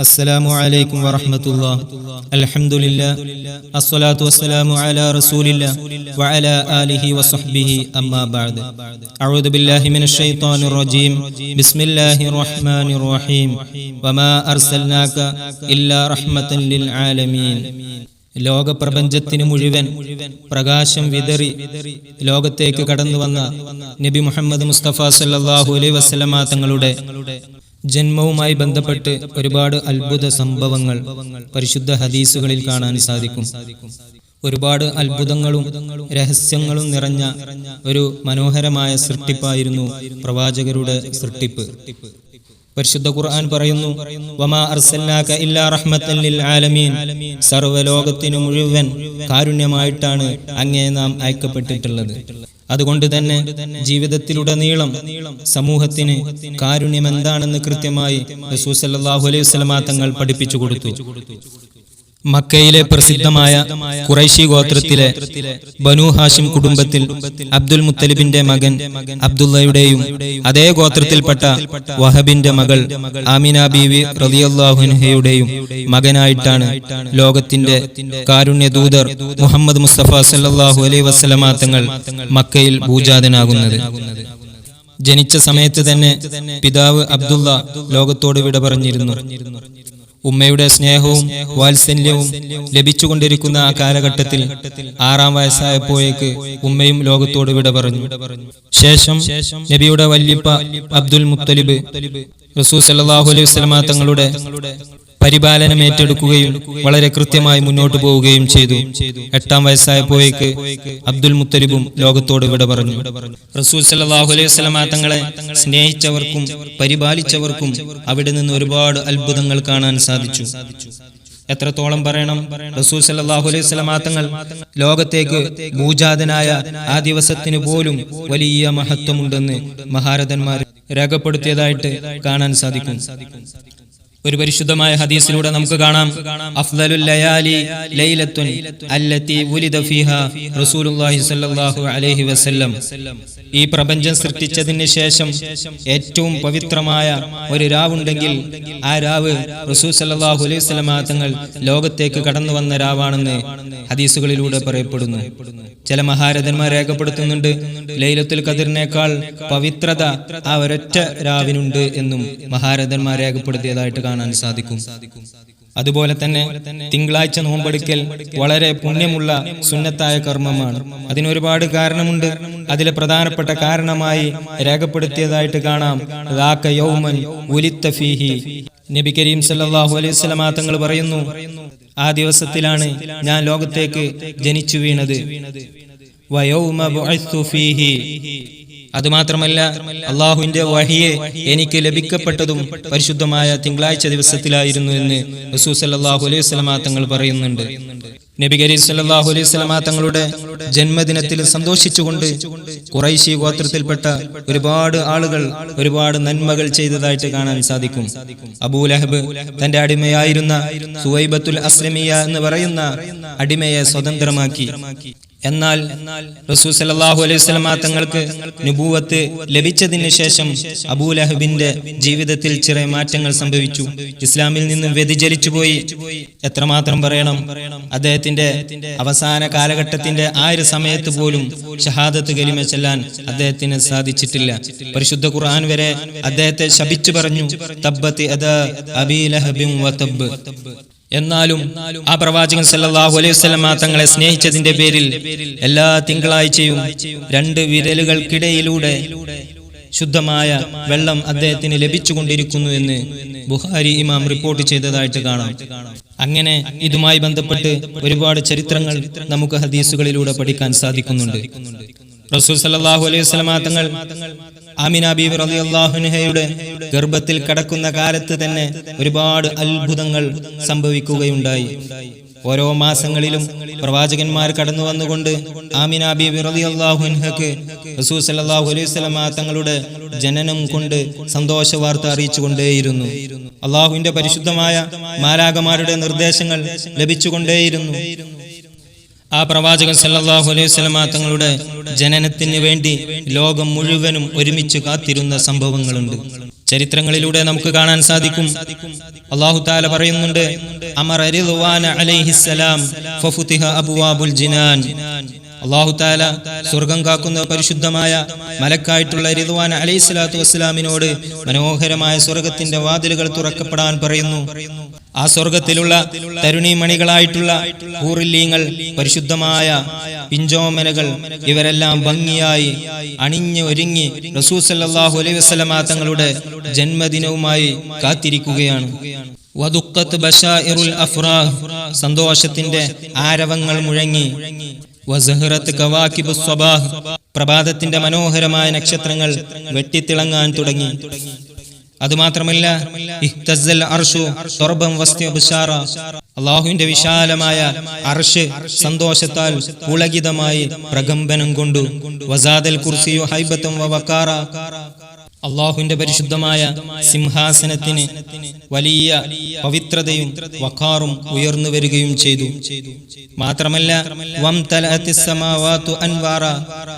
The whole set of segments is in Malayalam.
السلام عليكم ورحمة الله الحمد لله الصلاة والسلام على رسول الله وعلى آله وصحبه أما بعد أعوذ بالله من الشيطان الرجيم بسم الله الرحمن الرحيم وما أرسلناك إلا رحمة للعالمين ലോകപ്രപഞ്ചത്തിന് മുഴുവൻ പ്രകാശം വിതറി ലോകത്തേക്ക് കടന്നു വന്ന നബി മുഹമ്മദ് മുസ്തഫ സല്ലാഹു അലൈ വസ്ലമ തങ്ങളുടെ ജന്മവുമായി ബന്ധപ്പെട്ട് ഒരുപാട് അത്ഭുത സംഭവങ്ങൾ പരിശുദ്ധ ഹദീസുകളിൽ കാണാൻ സാധിക്കും. ഒരുപാട് അത്ഭുതങ്ങളും രഹസ്യങ്ങളും നിറഞ്ഞ ഒരു മനോഹരമായ സൃഷ്ടിപ്പായിരുന്നു പ്രവാചകരുടെ സൃഷ്ടിപ്പ്. പരിശുദ്ധ ഖുർആൻ പറയുന്നു വമാ അർസൽനാക ഇല്ലാ ലിൽ ആലമീൻ. സർവലോകത്തിനു മുഴുവൻ കാരുണ്യമായിട്ടാണ് അങ്ങേ നാം അയക്കപ്പെട്ടിട്ടുള്ളത്. അതുകൊണ്ട് തന്നെ ജീവിതത്തിലുടനീളം സമൂഹത്തിന് കാരുണ്യം എന്താണെന്ന് കൃത്യമായി റസൂൽ സല്ലല്ലാഹു അലൈഹി വസല്ലമ തങ്ങൾ പഠിപ്പിച്ചു കൊടുത്തു. മക്കയിലെ പ്രസിദ്ധമായ കുറൈശി ഗോത്രത്തിലെ ബനു ഹാഷിം കുടുംബത്തിൽ അബ്ദുൽ മുത്തലിബിന്റെ മകൻ അബ്ദുള്ളയുടെയും അതേ ഗോത്രത്തിൽപ്പെട്ട വഹബിന്റെ മകൾ ആമിന ബീവി റലിയല്ലാഹുൻഹയുടെയും മകനായിട്ടാണ് ലോകത്തിന്റെ കാരുണ്യദൂതർ മുഹമ്മദ് മുസ്തഫ സല്ലാഹു അലൈ വസ്ലമാങ്ങൾ മക്കയിൽ ഭൂജാതനാകുന്നത്. ജനിച്ച സമയത്ത് തന്നെ പിതാവ് അബ്ദുള്ള ലോകത്തോട് വിട പറഞ്ഞിരുന്നു. ഉമ്മയുടെ സ്നേഹവും വാത്സല്യവും ലഭിച്ചുകൊണ്ടിരിക്കുന്ന ആ കാലഘട്ടത്തിൽ ആറാം വയസ്സായപ്പോഴേക്ക് ഉമ്മയും ലോകത്തോട് വിട പറഞ്ഞു. ശേഷം നബിയുടെ വല്യപ്പ അബ്ദുൽ മുത്തലിബ് റസൂ സല്ലാഹു അലൈഹി വസ്ലമ തങ്ങളുടെ പരിപാലനം ഏറ്റെടുക്കുകയും വളരെ കൃത്യമായി മുന്നോട്ടു പോവുകയും ചെയ്തു. എട്ടാം വയസ്സായപ്പോഴേക്ക് അബ്ദുൽ മുത്തലിബും ലോകത്തോട് വിട പറഞ്ഞു. റസൂൽ സല്ലാഹു അലൈഹി തങ്ങളെ സ്നേഹിച്ചവർക്കും പരിപാലിച്ചവർക്കും അവിടെ നിന്ന് ഒരുപാട് അത്ഭുതങ്ങൾ കാണാൻ സാധിച്ചു. എത്രത്തോളം പറയണം? റസൂൽ സല്ലാഹു അലൈഹി ലോകത്തേക്ക് ഭൂജാതനായ ആ ദിവസത്തിന് പോലും വലിയ മഹത്വമുണ്ടെന്ന് മഹാരഥന്മാർ രേഖപ്പെടുത്തിയതായിട്ട് കാണാൻ സാധിക്കും. ഒരു പരിശുദ്ധമായ ഹദീസിലൂടെ നമുക്ക് കാണാം. അഫ്ദലുൽ ലയാലി ലൈലത്തുൻ അല്ലത്തി ഉലിദ ഫീഹാ റസൂലുള്ളാഹി സ്വല്ലല്ലാഹു അലൈഹി വസല്ലം. ഈ പ്രപഞ്ചം സൃഷ്ടിച്ചതിന് ശേഷം ഏറ്റവും പവിത്രമായ ഒരു രാവുണ്ടെങ്കിൽ ആ രാവ് റസൂൽ സല്ലല്ലാഹു അലൈഹി തങ്ങൾ ലോകത്തേക്ക് കടന്നു വന്ന രാവാണെന്ന് ഹദീസുകളിലൂടെ പറയപ്പെടുന്നു. ചില മഹാരഥന്മാർ രേഖപ്പെടുത്തുന്നുണ്ട് ലൈലത്തുൽ കതിറിനേക്കാൾ പവിത്രത ആ ഒരൊറ്റ രാവിനുണ്ട് എന്നും മഹാരഥന്മാർ രേഖപ്പെടുത്തിയതായിട്ട് കാണാൻ സാധിക്കും. അതുപോലെ തന്നെ തിങ്കളാഴ്ച നോമ്പെടുക്കൽ വളരെ പുണ്യമുള്ള സുന്നത്തായ കർമ്മമാണ്. അതിനൊരുപാട് കാരണമുണ്ട്. അതിലെ പ്രധാനപ്പെട്ട കാരണമായി രേഖപ്പെടുത്തിയതായിട്ട് കാണാം. യൗമൻ ഫീഹി. നബി കരീം സല്ലല്ലാഹു അലൈഹി വസല്ലമ തങ്ങൾ പറയുന്നു ആ ദിവസത്തിലാണ് ഞാൻ ലോകത്തേക്ക് ജനിച്ചു വീണത്. ഫീഹി. അതുമാത്രമല്ല അള്ളാഹുവിന്റെ വഹിയെ എനിക്ക് ലഭിക്കപ്പെട്ടതും പരിശുദ്ധമായ തിങ്കളാഴ്ച ദിവസത്തിലായിരുന്നു എന്ന് റസൂ സല്ലാഹു അലൈഹി സ്വലമാ തങ്ങൾ പറയുന്നുണ്ട്. നബി കരീം സല്ലാഹു അലൈഹി സ്വലമാ തങ്ങളുടെ ജന്മദിനത്തിൽ സന്തോഷിച്ചുകൊണ്ട് കുറൈശി ഗോത്രത്തിൽപ്പെട്ട ഒരുപാട് ആളുകൾ ഒരുപാട് നന്മകൾ ചെയ്തതായിട്ട് കാണാൻ സാധിക്കും. അബൂലഹബ് തന്റെ അടിമയായിരുന്ന സുവൈബത്തുൽ അസ്ലമിയ എന്ന് പറയുന്ന അടിമയെ സ്വതന്ത്രമാക്കി. എന്നാൽ റസൂൽ സല്ലല്ലാഹു അലൈഹി വസല്ലമ തങ്ങൾക്ക് നുബൂവത്ത് ലഭിച്ചതിന് ശേഷം അബൂലഹബിന്റെ ജീവിതത്തിൽ ചെറിയ മാറ്റങ്ങൾ സംഭവിച്ചു. ഇസ്ലാമിൽ നിന്നും വ്യതിചലിച്ചു പോയി. എത്രമാത്രം പറയണം? അദ്ദേഹത്തിന്റെ അവസാന കാലഘട്ടത്തിന്റെ ആ ഒരു സമയത്ത് പോലും ഷഹാദത്ത് കലിമ ചെല്ലാൻ അദ്ദേഹത്തിന് സാധിച്ചിട്ടില്ല. പരിശുദ്ധ ഖുർആൻ വരെ അദ്ദേഹത്തെ ശപിച്ചു പറഞ്ഞു തബ്ബത്ത് എന്നാലും ആ പ്രവാചകൻ സല്ലല്ലാഹു അലൈഹി വസല്ലമ തങ്ങളെ സ്നേഹിച്ചതിന്റെ പേരിൽ എല്ലാ തിങ്കളാഴ്ചയും രണ്ട് വിരലുകൾക്കിടയിലൂടെ ശുദ്ധമായ വെള്ളം അദ്ദേഹത്തിന് ലഭിച്ചുകൊണ്ടിരിക്കുന്നു എന്ന് ബുഹാരി ഇമാം റിപ്പോർട്ട് ചെയ്തതായിട്ട് കാണാം. അങ്ങനെ ഇതുമായി ബന്ധപ്പെട്ട് ഒരുപാട് ചരിത്രങ്ങൾ നമുക്ക് ഹദീസുകളിലൂടെ പഠിക്കാൻ സാധിക്കുന്നുണ്ട്. റസൂൽ സല്ലല്ലാഹു അലൈഹി വസല്ലമ തങ്ങൾ ആമിന ബീവി അള്ളാഹുനഹയുടെ ഗർഭത്തിൽ കടക്കുന്ന കാലത്ത് തന്നെ ഒരുപാട് അത്ഭുതങ്ങൾ സംഭവിക്കുകയുണ്ടായി. ഓരോ മാസങ്ങളിലും പ്രവാചകന്മാർ കടന്നു വന്നുകൊണ്ട് ആമിന റസൂൽ സല്ലല്ലാഹു അലൈഹി വസല്ലമ തങ്ങളുടെ ജനനം കൊണ്ട് സന്തോഷ വാർത്ത അറിയിച്ചുകൊണ്ടേയിരുന്നു. അള്ളാഹുവിന്റെ പരിശുദ്ധമായ മാലാകമാരുടെ നിർദ്ദേശങ്ങൾ ലഭിച്ചുകൊണ്ടേയിരുന്നു. ആ പ്രവാചകൻ സല്ലാഹു അലൈഹി വസല്ലമ തങ്ങളുടെ ജനനത്തിന് വേണ്ടി ലോകം മുഴുവനും ഒരുമിച്ച് കാത്തിരുന്ന സംഭവങ്ങളുണ്ട്. ചരിത്രങ്ങളിലൂടെ നമുക്ക് കാണാൻ സാധിക്കും. അള്ളാഹു താല പറയുന്നുണ്ട് അമർ അലൈഹി അലൈഹിസ്സലാം അബ്വാബുൽ ജിനാൻ. അള്ളാഹു താല സ്വർഗം കാക്കുന്ന പരിശുദ്ധമായ മലക്കായിട്ടുള്ള റിദ്വാൻ അലൈഹി സ്വലാത്തു വസ്സലാമിനോട് മനോഹരമായ സ്വർഗത്തിന്റെ വാതിലുകൾ തുറക്കപ്പെടാൻ പറയുന്നു. ആ സ്വർഗത്തിലുള്ള തരുണീമണികളായിട്ടുള്ള കൂറില്ലീങ്ങൾ പരിശുദ്ധമായ പിഞ്ചോമനകൾ ഇവരെല്ലാം ഭംഗിയായി അണിഞ്ഞ് ഒരുങ്ങി റസൂസല്ലാഹു അലൈഹി വസ്ലമാ തങ്ങളുടെ ജന്മദിനവുമായി കാത്തിരിക്കുകയാണ്. വദുക്കത്ത് ബഷാഇറുൽ അഫ്രാഹ് സന്തോഷത്തിന്റെ ആരവങ്ങൾ മുഴങ്ങി. വസഹറത്ത് കവാക്കിബ് സ്വബാഹ് പ്രഭാതത്തിന്റെ മനോഹരമായ നക്ഷത്രങ്ങൾ വെട്ടിത്തിളങ്ങാൻ തുടങ്ങി. അതുമാത്രമല്ല അള്ളാഹുവിന്റെ വിശാലമായ അർഷ് സന്തോഷത്താൽ പുളകിതമായി പ്രകമ്പനം കൊണ്ടു. വസാദൽ കുർസിയോ ഹൈബത്തും അള്ളാഹുവിന്റെ പരിശുദ്ധമായ സിംഹാസനത്തിന് വലിയ പവിത്രതയും വഖാറും ഉയർന്നു വരികയും ചെയ്തു. മാത്രമല്ല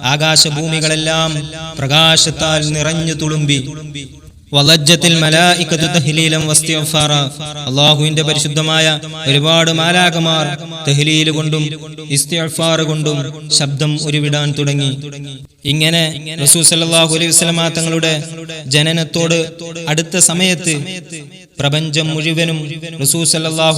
ആകാശഭൂമികളെല്ലാം പ്രകാശത്താൽ നിറഞ്ഞു തുളുമ്പി. അള്ളാഹുവിന്റെ പരിശുദ്ധമായ ഒരുപാട് മാലാകമാർ തെഹ്ലീൽ കൊണ്ടും ഇസ്തിഫാർ കൊണ്ടും ശബ്ദം ഉരുവിടാൻ തുടങ്ങി. ഇങ്ങനെ റസൂൽ സല്ലല്ലാഹു അലൈഹി വസല്ലമ തങ്ങളുടെ ജനനത്തോട് അടുത്ത സമയത്ത് പ്രപഞ്ചം മുഴുവനും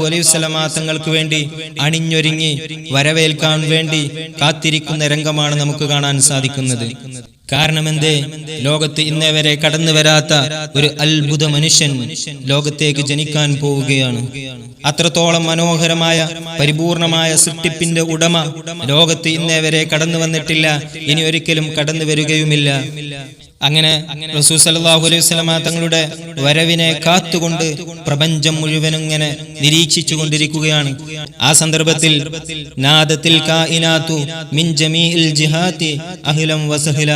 അലൈഹി വസല്ലമ തങ്ങൾക്ക് വേണ്ടി അണിഞ്ഞൊരുങ്ങി വരവേൽക്കാൻ വേണ്ടി കാത്തിരിക്കുന്ന രംഗമാണ് നമുക്ക് കാണാൻ സാധിക്കുന്നത്. കാരണമെന്തേ? ലോകത്ത് ഇന്നേ വരെ കടന്നു വരാത്ത ഒരു അത്ഭുത മനുഷ്യൻ ലോകത്തേക്ക് ജനിക്കാൻ പോവുകയാണ്. അത്രത്തോളം മനോഹരമായ പരിപൂർണമായ സൃഷ്ടിപ്പിന്റെ ഉടമ ലോകത്ത് ഇന്നേ വരെ കടന്നു വന്നിട്ടില്ല. ഇനി ഒരിക്കലും കടന്നു വരികയുമില്ല. അങ്ങനെ റസൂൽ സല്ലല്ലാഹു അലൈഹി വസല്ലമ തങ്ങളുടെ വരവിനെ കാത്തുകൊണ്ട് പ്രപഞ്ചം മുഴുവനും ഇങ്ങനെ നിരീക്ഷിച്ചു കൊണ്ടിരിക്കുകയാണ് ആ സന്ദർഭത്തിൽ നാദത്തിൽ വസഹ്ല.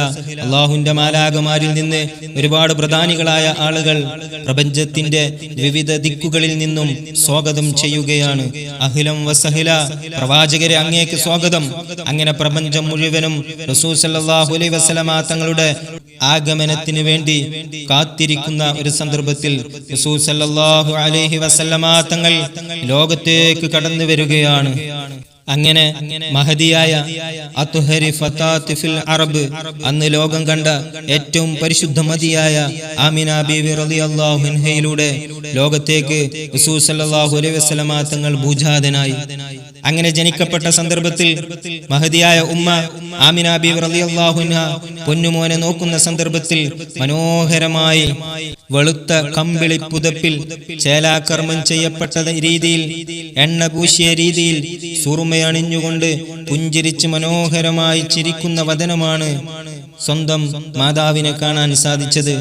അള്ളാഹുവിന്റെ മാലാകമാരിൽ നിന്ന് ഒരുപാട് പ്രധാനികളായ ആളുകൾ പ്രപഞ്ചത്തിന്റെ വിവിധ ദിക്കുകളിൽ നിന്നും സ്വാഗതം ചെയ്യുകയാണ്. അഹ്ലം വസഹില പ്രവാചകരെ അങ്ങേക്ക് സ്വാഗതം. അങ്ങനെ പ്രപഞ്ചം മുഴുവനും റസൂൽ സല്ലല്ലാഹു അലൈഹി വസല്ലമ തങ്ങളുടെ ആഗമനത്തിന് വേണ്ടി കാത്തിരിക്കുന്ന ഒരു സന്ദർഭത്തിൽ സല്ലല്ലാഹു അലൈഹി വസല്ലമ തങ്ങൾ ലോകത്തേക്ക് കടന്നു വരികയാണ്. അങ്ങനെ മഹതിയായ അത്ഹരി ഫിൽ അറബ് അന്ന് ലോകം കണ്ട ഏറ്റവും പരിശുദ്ധ മതിയായ ആമിന ബീവി റളിയല്ലാഹു അൻഹയിലൂടെ ലോകത്തേക്ക് സല്ലല്ലാഹു അലൈഹി വസല്ലമ തങ്ങൾ ഭൂജാതനായി. അങ്ങനെ ജനിക്കപ്പെട്ട സന്ദർഭത്തിൽ മഹതിയായ ഉമ്മ ആമിന അൻഹ പൊന്നുമോനെ നോക്കുന്ന സന്ദർഭത്തിൽ മനോഹരമായി വെളുത്ത കമ്പിളി പുതപ്പിൽ ചേലാകർമ്മം ചെയ്യപ്പെട്ട രീതിയിൽ എണ്ണ പൂശിയ രീതിയിൽ സുറുമയണിഞ്ഞുകൊണ്ട് പുഞ്ചിരിച്ച് മനോഹരമായി ചിരിക്കുന്ന വദനമാണ് സ്വന്തം മാതാവിനെ കാണാൻ സാധിച്ചത്.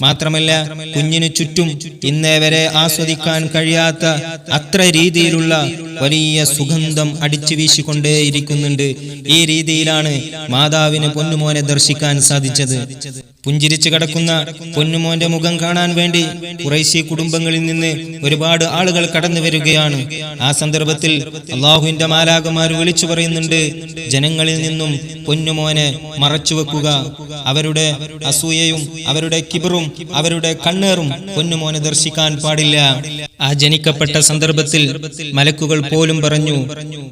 മാത്രമല്ല കുഞ്ഞിനു ചുറ്റും ഇന്നേ വരെ ആസ്വദിക്കാൻ കഴിയാത്ത അത്ര രീതിയിലുള്ള വലിയ സുഗന്ധം അടിച്ചു വീശിക്കൊണ്ടേയിരിക്കുന്നുണ്ട് ഈ രീതിയിലാണ് മാതാവിന് പൊന്നുമോനെ ദർശിക്കാൻ സാധിച്ചത്. പുഞ്ചിരിച്ചു കിടക്കുന്ന പൊന്നുമോന്റെ മുഖം കാണാൻ വേണ്ടി കുറേശ്ശി കുടുംബങ്ങളിൽ നിന്ന് ഒരുപാട് ആളുകൾ കടന്നു വരികയാണ്. ആ സന്ദർഭത്തിൽ അള്ളാഹുവിന്റെ മാലാകമാർ വിളിച്ചു പറയുന്നുണ്ട് ജനങ്ങളിൽ നിന്നും പൊന്നുമോനെ മറച്ചുവെക്കുക അവരുടെ അസൂയയും അവരുടെ കിബറും അവരുടെ കണ്ണേറും പൊന്നുമോനെ ദർശിക്കാൻ പാടില്ല. ആ ജനിക്കപ്പെട്ട സന്ദർഭത്തിൽ മലക്കുകൾ പോലും പറഞ്ഞു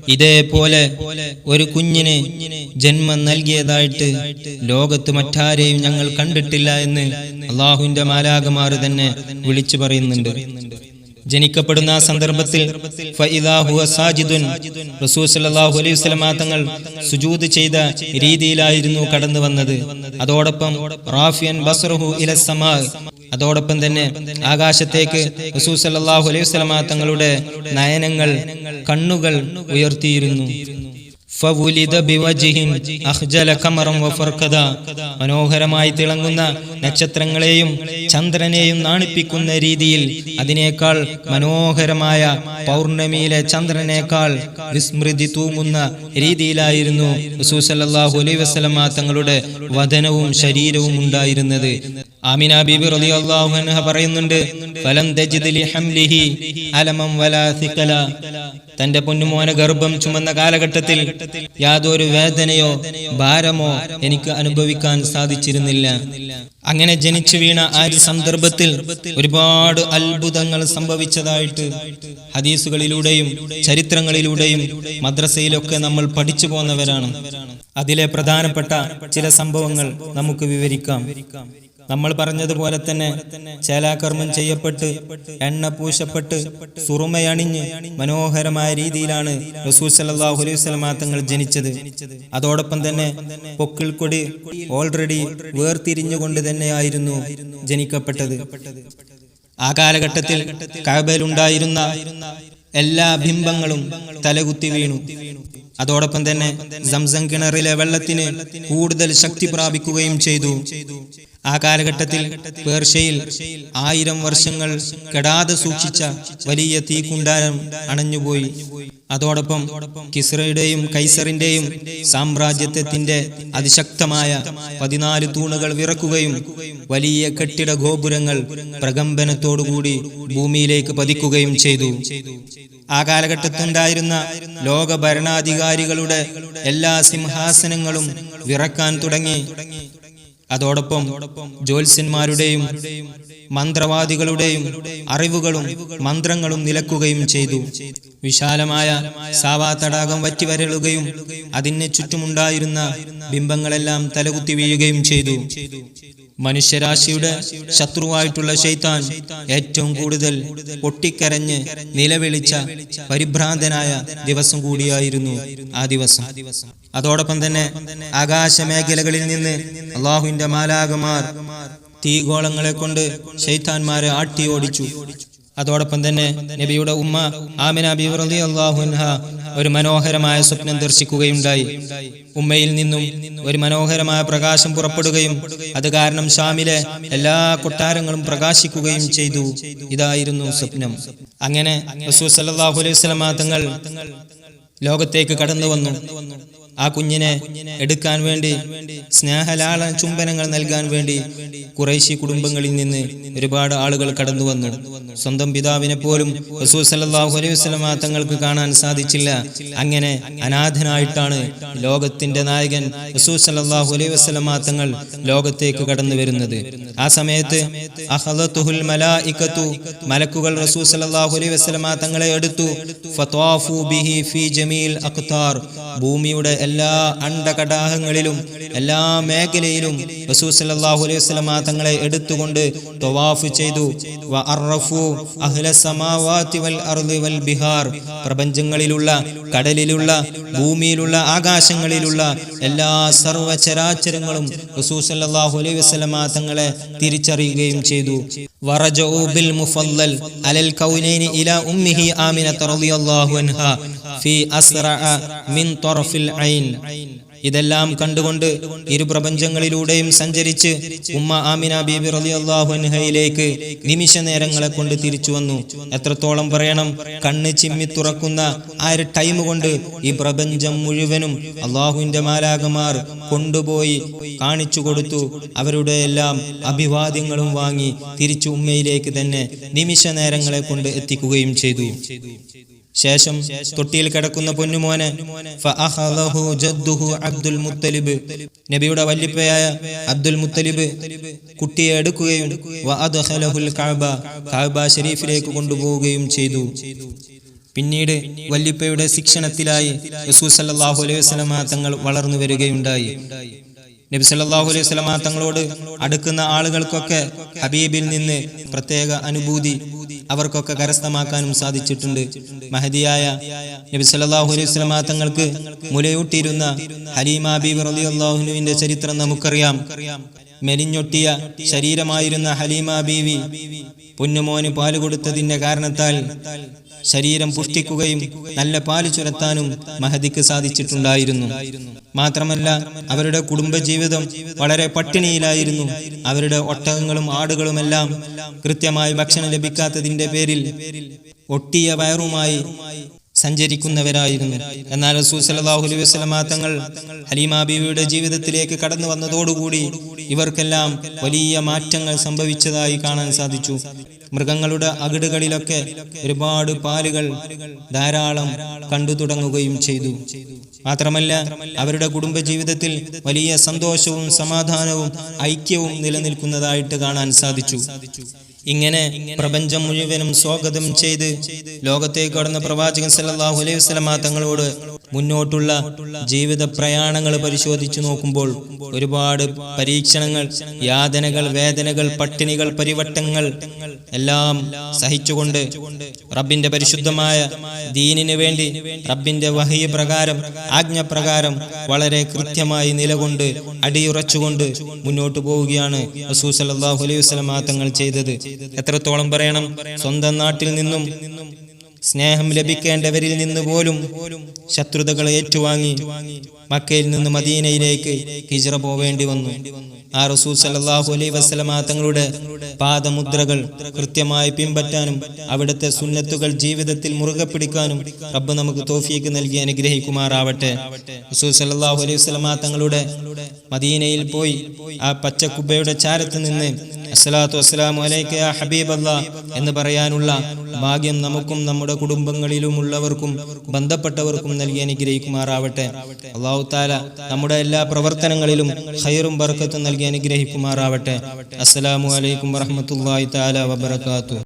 ഇതേപോലെ ഒരു കുഞ്ഞിന് ജന്മം നൽകിയതായിട്ട് ലോകത്ത് മറ്റാരെയും ഞങ്ങൾ കണ്ടിട്ടില്ല എന്ന് അള്ളാഹുവിന്റെ മാലാകമാർ തന്നെ വിളിച്ചു പറയുന്നുണ്ട്. ജനിക്കപ്പെടുന്ന സന്ദർഭത്തിൽ റസൂൽ അലൈഹി വസല്ലമ തങ്ങൾ സുജൂദ് ചെയ്ത രീതിയിലായിരുന്നു കടന്നു വന്നത്. അതോടൊപ്പം റാഫിയൻ ബസ്റഹു ഇല അതോടൊപ്പം തന്നെ ആകാശത്തേക്ക് റസൂൽ സല്ലല്ലാഹു അലൈഹി തങ്ങളുടെ നയനങ്ങൾ കണ്ണുകൾ ഉയർത്തിയിരുന്നു. മനോഹരമായി തിളങ്ങുന്ന നക്ഷത്രങ്ങളെയും ചന്ദ്രനെയും നാണിപ്പിക്കുന്ന രീതിയിൽ അതിനേക്കാൾ മനോഹരമായ പൗർണമിയിലെ ചന്ദ്രനേക്കാൾ വിസ്മൃതി തൂങ്ങുന്ന രീതിയിലായിരുന്നു റസൂസല്ലാഹു അലൈ വസ്ലമ തങ്ങളുടെ വദനവും ശരീരവും ഉണ്ടായിരുന്നത്. ആമിന ബീബി റളിയല്ലാഹു അൻഹ പറയുന്നുണ്ട് ഫലം ലി ഹംലിഹി വലാ തന്റെ പൊന്നുമോന ഗർഭം ചുമന്ന കാലഘട്ടത്തിൽ യാതൊരു വേദനയോ ഭാരമോ എനിക്ക് അനുഭവിക്കാൻ സാധിച്ചിരുന്നില്ല. അങ്ങനെ ജനിച്ചു വീണ ആ ഒരു സന്ദർഭത്തിൽ ഒരുപാട് അത്ഭുതങ്ങൾ സംഭവിച്ചതായിട്ട് ഹദീസുകളിലൂടെയും ചരിത്രങ്ങളിലൂടെയും മദ്രസയിലൊക്കെ നമ്മൾ പഠിച്ചു പോന്നവരാണ്. അതിലെ പ്രധാനപ്പെട്ട ചില സംഭവങ്ങൾ നമുക്ക് വിവരിക്കാം. നമ്മൾ പറഞ്ഞതുപോലെ തന്നെ ചേലാകർമ്മം ചെയ്യപ്പെട്ട് എണ്ണ പൂശപ്പെട്ട് സുറുമയണിഞ്ഞ് മനോഹരമായ രീതിയിലാണ് റസൂൽ സല്ലല്ലാഹു അലൈഹി വസല്ലമ തങ്ങൾ ജനിച്ചത്. അതോടൊപ്പം തന്നെ പൊക്കിൾ കൊടി ഓൾറെഡി വേർതിരിഞ്ഞുകൊണ്ട് തന്നെയായിരുന്നു ജനിക്കപ്പെട്ടത്. ആ കാലഘട്ടത്തിൽ കഅബയിലുണ്ടായിരുന്ന എല്ലാ ബിംബങ്ങളും തലകുത്തി വീണു. അതോടൊപ്പം തന്നെ സംസം കിണറിലെ വെള്ളത്തിന് കൂടുതൽ ശക്തി പ്രാപിക്കുകയും ചെയ്തു. ആ കാലഘട്ടത്തിൽ പേർഷ്യയിൽ ആയിരം വർഷങ്ങൾ കെടാതെ സൂക്ഷിച്ച വലിയ തീക്കുണ്ടാരം അണഞ്ഞുപോയി. അതോടൊപ്പം കിസ്രയുടെയും കൈസറിന്റെയും സാമ്രാജ്യത്വത്തിന്റെ അതിശക്തമായ പതിനാല് തൂണുകൾ വിറക്കുകയും വലിയ കെട്ടിട ഗോപുരങ്ങൾ പ്രകമ്പനത്തോടുകൂടി ഭൂമിയിലേക്ക് പതിക്കുകയും ചെയ്തു. ആ കാലഘട്ടത്തുണ്ടായിരുന്ന ലോക ഭരണാധികാരികളുടെ എല്ലാ സിംഹാസനങ്ങളും വിറക്കാൻ തുടങ്ങി. അതോടൊപ്പം ജ്യോത്സ്യന്മാരുടെയും മന്ത്രവാദികളുടെയും അറിവുകളും മന്ത്രങ്ങളും നിലക്കുകയും ചെയ്തു. വിശാലമായ സാവാ തടാകം വറ്റിവരളുകയും അതിന് ചുറ്റുമുണ്ടായിരുന്ന ബിംബങ്ങളെല്ലാം തലകുത്തി വീഴുകയും ചെയ്തു. മനുഷ്യരാശിയുടെ ശത്രുവായിട്ടുള്ള ശൈത്താൻ ഏറ്റവും കൂടുതൽ പൊട്ടിക്കരഞ്ഞ് നിലവിളിച്ച പരിഭ്രാന്തനായ ദിവസം കൂടിയായിരുന്നു ആ ദിവസം. അതോടൊപ്പം തന്നെ ആകാശമേഖലകളിൽ നിന്ന് അള്ളാഹുവിന്റെ മാലാകമാർ തീഗോളങ്ങളെ കൊണ്ട് ശൈത്താന്മാരെ ആട്ടി ഓടിച്ചു അതോടൊപ്പം തന്നെ നബിയുടെ ഉമ്മ ആമിന ബീവർ അള്ളാഹു അൻഹ ഒരു മനോഹരമായ സ്വപ്നം ദർശിക്കുകയുണ്ടായി. ഉമ്മയിൽ നിന്നും ഒരു മനോഹരമായ പ്രകാശം പുറപ്പെടുകയും അത് കാരണം ഷാമിലെ എല്ലാ കൊട്ടാരങ്ങളും പ്രകാശിക്കുകയും ചെയ്തു. ഇതായിരുന്നു സ്വപ്നം. അങ്ങനെ റസൂൽ അലൈഹി വസല്ലമ തങ്ങൾ ലോകത്തേക്ക് കടന്നു വന്നു ആ കുഞ്ഞിനെ എടുക്കാൻ വേണ്ടി സ്നേഹലാള ചുംബനങ്ങൾ നൽകാൻ വേണ്ടി കുറേശി കുടുംബങ്ങളിൽ നിന്ന് ഒരുപാട് ആളുകൾ കടന്നു വന്നു. സ്വന്തം പിതാവിനെ പോലും റസൂൽ സല്ലല്ലാഹു അലൈഹി വസല്ലമ തങ്ങൾക്ക് കാണാൻ സാധിച്ചില്ല. അങ്ങനെ അനാഥനായിട്ടാണ് ലോകത്തിന്റെ നായകൻ റസൂൽ സല്ലല്ലാഹു അലൈഹി വസല്ലമ തങ്ങൾ ലോകത്തേക്ക് കടന്നു വരുന്നത്. ആ സമയത്ത് മലക്കുകൾ റസൂൽ സല്ലല്ലാഹു അലൈഹി വസല്ലമ തങ്ങളെ എടുത്തു. ഭൂമിയുടെ എല്ലാ അണ്ടകടാഹങ്ങളിലും എല്ലാ മേഖലയിലും റസൂസ് അല്ലാഹു അലൈഹി വസ്ലമ തങ്ങളെ എടുത്തുകൊണ്ട് തൊവാഫ് ചെയ്തു. വൽ ബിഹാർ പ്രപഞ്ചങ്ങളിലുള്ള കടലിലുള്ള ഭൂമിയിലുള്ള ആകാശങ്ങളിലുള്ള എല്ലാ സർവചരാചരങ്ങളും റസൂസ് അല്ലാഹു അലൈഹി വസ്ലമ തങ്ങളെ തിരിച്ചറിയുകയും ചെയ്തു. ഉമ്മിഹി ആമിനത റളിയല്ലാഹു അൻഹ ഫി അസ്റഅ മിൻ ത്വറഫിൽ ഐൻ ഇതെല്ലാം കണ്ടുകൊണ്ട് ഇരുപ്രപഞ്ചങ്ങളിലൂടെയും സഞ്ചരിച്ച് ഉമ്മ ആമിന ബീബി റളിയല്ലാഹു അൻഹയിലേക്ക് നിമിഷ നേരങ്ങളെ കൊണ്ട് തിരിച്ചു വന്നു. എത്രത്തോളം പറയണം? കണ്ണ് ചിമ്മി തുറക്കുന്ന ആ ഒരു ടൈം കൊണ്ട് ഈ പ്രപഞ്ചം മുഴുവനും അള്ളാഹുവിന്റെ മാലാകമാർ കൊണ്ടുപോയി കാണിച്ചു കൊടുത്തു. അവരുടെ എല്ലാം അഭിവാദ്യങ്ങളും വാങ്ങി തിരിച്ചു ഉമ്മയിലേക്ക് തന്നെ നിമിഷ നേരങ്ങളെ കൊണ്ട് എത്തിക്കുകയും ചെയ്തു. ശേഷം തൊട്ടിയിൽ കിടക്കുന്ന പൊന്നുമോനെ അബ്ദുൽ മുത്തലിബ്. നബിയുടെ വല്ലിപ്പയായ അബ്ദുൽ മുത്തലിബ് കുട്ടിയെ എടുക്കുകയും ഷരീഫിലേക്ക് കൊണ്ടുപോവുകയും ചെയ്തു. പിന്നീട് വല്ലിപ്പയുടെ ശിക്ഷണത്തിലായി റസൂൽ സല്ലല്ലാഹു അലൈഹി വസ്ലമ തങ്ങൾ വളർന്നു വരികയുണ്ടായി. നബി സല്ലാഹു അലൈഹി സ്വലമ തങ്ങളോട് അടുക്കുന്ന ആളുകൾക്കൊക്കെ ഹബീബിൽ നിന്ന് പ്രത്യേക അനുഭൂതി അവർക്കൊക്കെ കരസ്ഥമാക്കാനും സാധിച്ചിട്ടുണ്ട്. മഹദിയായ നബി സല്ലാഹു അലൈഹി വസല്ലമ തങ്ങൾക്ക് മുലയൂട്ടിയിരുന്ന ഹലീമ ബീബി ചരിത്രം നമുക്കറിയാം. മെലിഞ്ഞൊട്ടിയ ശരീരമായിരുന്ന ഹലീമ ബീവി പൊന്നുമോന് പാൽ കൊടുത്തതിന്റെ കാരണത്താൽ ശരീരം പുഷ്ടിക്കുകയും നല്ല പാൽ ചുരത്താനും മഹദിക്ക് സാധിച്ചിട്ടുണ്ടായിരുന്നു. മാത്രമല്ല അവരുടെ കുടുംബജീവിതം വളരെ പട്ടിണിയിലായിരുന്നു. അവരുടെ ഒട്ടകങ്ങളും ആടുകളുമെല്ലാം കൃത്യമായി ഭക്ഷണം ലഭിക്കാത്തതിന്റെ പേരിൽ ഒട്ടിയ വയറുമായി സഞ്ചരിക്കുന്നവരായിരുന്നു. എന്നാൽ റസൂൽ സല്ലല്ലാഹു അലൈഹി വസല്ലമ തങ്ങൾ ഹലീമ ബീവിയുടെ ജീവിതത്തിലേക്ക് കടന്നു വന്നതോടുകൂടി ഇവർക്കെല്ലാം വലിയ മാറ്റങ്ങൾ സംഭവിച്ചതായി കാണാൻ സാധിച്ചു. മൃഗങ്ങളുടെ അകിടുകളിലൊക്കെ ഒരുപാട് പാലുകൾ ധാരാളം കണ്ടു തുടങ്ങുകയും ചെയ്തു. മാത്രമല്ല അവരുടെ കുടുംബജീവിതത്തിൽ വലിയ സന്തോഷവും സമാധാനവും ഐക്യവും നിലനിൽക്കുന്നതായിട്ട് കാണാൻ സാധിച്ചു. ഇങ്ങനെ പ്രപഞ്ചം മുഴുവനും സ്വാഗതം ചെയ്ത് ലോകത്തേക്ക് കടന്ന പ്രവാചകൻ സല്ലാഹു അലൈഹി വസല്ലമ തങ്ങളോട് മുന്നോട്ടുള്ള ജീവിത പ്രയാണങ്ങൾ പരിശോധിച്ചു നോക്കുമ്പോൾ ഒരുപാട് പരീക്ഷണങ്ങൾ യാതനകൾ വേദനകൾ പട്ടിണികൾ പരിവട്ടങ്ങൾ എല്ലാം സഹിച്ചുകൊണ്ട് റബ്ബിന്റെ പരിശുദ്ധമായ ദീനിന് വേണ്ടി റബ്ബിന്റെ വഹിയ പ്രകാരം ആജ്ഞപ്രകാരം വളരെ കൃത്യമായി നിലകൊണ്ട് അടിയുറച്ചുകൊണ്ട് മുന്നോട്ടു പോവുകയാണ് റസൂൽ സല്ലല്ലാഹു അലൈഹി വസല്ലമ തങ്ങൾ ചെയ്തത്. എത്രത്തോളം പറയണം? സ്വന്തം നാട്ടിൽ നിന്നും സ്നേഹം ലഭിക്കേണ്ടവരിൽ നിന്ന് പോലും ശത്രുതകൾ ഏറ്റുവാങ്ങി മക്കയിൽ നിന്ന് മദീനയിലേക്ക് ഹിജ്റ പോവേണ്ടി വന്നു. ആ റസൂൽ സല്ലല്ലാഹു അലൈഹി വസല്ലമ തങ്ങളുടെ പാദമുദ്രകൾ കൃത്യമായി പിൻപറ്റാനും അവിടുത്തെ സുന്നത്തുകൾ ജീവിതത്തിൽ മുറുകെ പിടിക്കാനും റബ്ബ് നമുക്ക് തോഫിയേക്ക് നൽകി അനുഗ്രഹിക്കുമാറാവട്ടെ. റസൂൽ സല്ലല്ലാഹു അലൈഹി വസല്ലമ തങ്ങളുടെ മദീനയിൽ പോയി ആ പച്ചക്കുബയുടെ ചാരത്ത് നിന്ന് അസ്സലാത്തു വസ്സലാമു അലൈക ഹബീബ് അല്ല എന്ന് പറയാനുള്ള ഭാഗ്യം നമുക്കും നമ്മുടെ കുടുംബങ്ങളിലും ഉള്ളവർക്കും ബന്ധപ്പെട്ടവർക്കും നൽകി അനുഗ്രഹിക്കുമാറാവട്ടെ. അള്ളാഹു താല നമ്മുടെ എല്ലാ പ്രവർത്തനങ്ങളിലും ഹൈറും ബർക്കത്തും നൽകി അനുഗ്രഹിക്കുമാറാവട്ടെ. അസ്സലാമു അലൈക്കും വറഹ്മത്തുള്ളാഹി തആല വബറകാതുഹു.